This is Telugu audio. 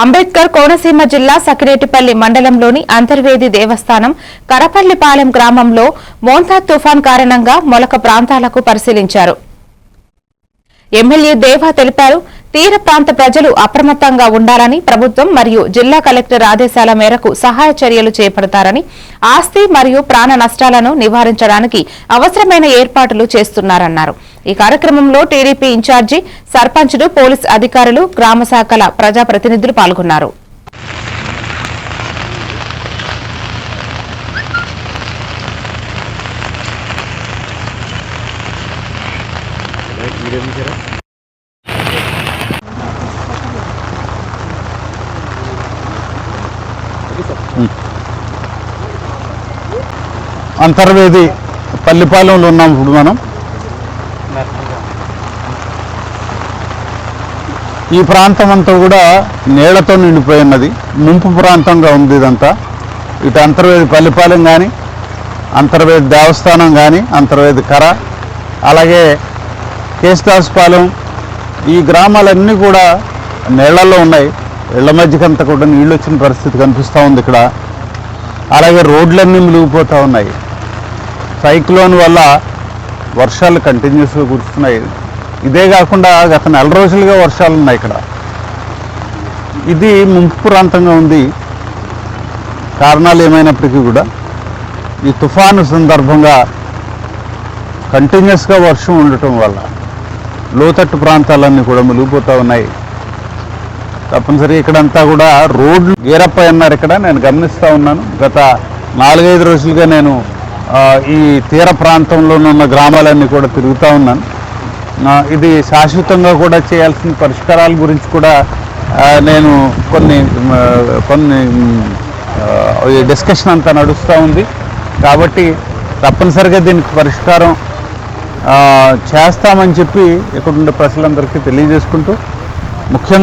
అంబేద్కర్ కోనసీమ జిల్లా సకిరేటిపల్లి మండలంలోని అంతర్వేది దేవస్థానం కరపల్లిపాలెం గ్రామంలో మోంతా తుఫాన్ కారణంగా మొలక ప్రాంతాలకు పరిశీలించారు. ఎమ్మెల్యే దేవా తెలిపారు తీర ప్రాంత ప్రజలు అప్రమత్తంగా ఉండాలని ప్రభుత్వం మరియు జిల్లా కలెక్టర్ ఆదేశాల మేరకు సహాయ చర్యలు చేపడతారని ఆస్తి మరియు ప్రాణ నష్టాలను నివారించడానికి అవసరమైన ఏర్పాట్లు చేస్తున్నారన్నారు. ఈ కార్యక్రమంలో టీడీపీ ఇన్ఛార్జి సర్పంచులు పోలీస్ అధికారులు గ్రామ శాఖల ప్రజాప్రతినిధులు పాల్గొన్నారు. అంతర్వేది పల్లిపాలెంలో ఉన్నాం ఇప్పుడు మనం. ఈ ప్రాంతం అంతా కూడా నీళ్ళతో నిండిపోయి ఉన్నది ముంపు ప్రాంతంగా ఉంది ఇదంతా. ఇటు అంతర్వేది పల్లిపాలెం కానీ అంతర్వేది దేవస్థానం కానీ అంతర్వేది కర. అలాగే కేశదాసుపాలెం. ఈ గ్రామాలన్నీ కూడా నీళ్ళలో ఉన్నాయి. ఇళ్ళ మధ్యకంతా కూడా నీళ్ళు వచ్చిన పరిస్థితి కనిపిస్తూ ఉంది ఇక్కడ. అలాగే రోడ్లన్నీ మునిగిపోతూ ఉన్నాయి. సైక్లోన్ వల్ల వర్షాలు కంటిన్యూస్గా కురుస్తున్నాయి. ఇదే కాకుండా గత నెల రోజులుగా వర్షాలు ఉన్నాయి ఇక్కడ. ఇది ముంపు ప్రాంతంగా ఉంది. కారణాలు ఏమైనప్పటికీ కూడా ఈ తుఫాను సందర్భంగా కంటిన్యూస్గా వర్షం ఉండటం వల్ల లోతట్టు ప్రాంతాలన్నీ కూడా మునిగిపోతూ ఉన్నాయి. తప్పనిసరి ఇక్కడంతా కూడా రోడ్లు ఏరప్ప అన్నారు ఇక్కడ. నేను గమనిస్తూ ఉన్నాను. గత నాలుగైదు రోజులుగా నేను ఈ తీర ప్రాంతంలో ఉన్న గ్రామాలన్నీ కూడా తిరుగుతూ ఉన్నాను. ఇది శాశ్వతంగా కూడా చేయాల్సిన పరిష్కారాల గురించి కూడా నేను కొన్ని కొన్ని డిస్కషన్ అంతా నడుస్తూ ఉంది. కాబట్టి తప్పనిసరిగా దీనికి పరిష్కారం చేస్తామని చెప్పి ఇక్కడ ఉండే ప్రజలందరికీ తెలియజేసుకుంటూ ముఖ్యంగా